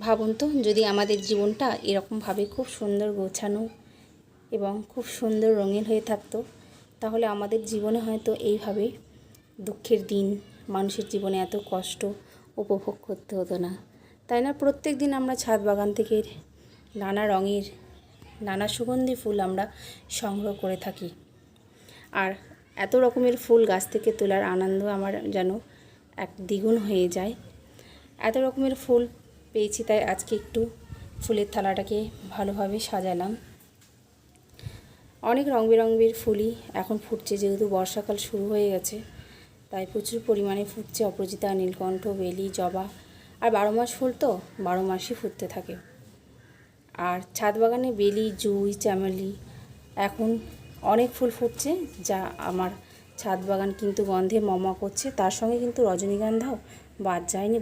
ভাবুন তো, যদি আমাদের জীবনটা এরকমভাবে খুব সুন্দর গোছানো এবং খুব সুন্দর রঙিন হয়ে থাকতো, তাহলে আমাদের জীবনে হয়তো এইভাবে দুঃখের দিন, মানুষের জীবনে এত কষ্ট উপভোগ করতে হতো না। তাই না? প্রত্যেক দিন আমরা ছাদ বাগান থেকে নানা রঙের, নানা সুগন্ধি ফুল আমরা সংগ্রহ করে থাকি। আর এত রকমের ফুল গাছ থেকে তোলার আনন্দ আমার যেন এক দ্বিগুণ হয়ে যায়। এত রকমের ফুল পেয়েছি, তাই আজকে একটু ফুলের থালাটাকে ভালোভাবে সাজালাম। অনেক রং বেরঙের ফুলই এখন ফুটছে, যেহেতু বর্ষাকাল শুরু হয়ে গেছে, তাই প্রচুর পরিমাণে ফুটছে। অপরাজিতা, নীলকণ্ঠ, বেলি, জবা, আর বারো মাস ফুল তো, বারো মাসই ফুটতে থাকে। আর ছাদ বাগানে বেলি, জুই, চামেলি, এখন অনেক ফুল ফুটছে, যা আমার ছাদ বাগান কিন্তু গন্ধে মমা করছে। তার সঙ্গে কিন্তু রজনীগন্ধাও বাদ যায়নি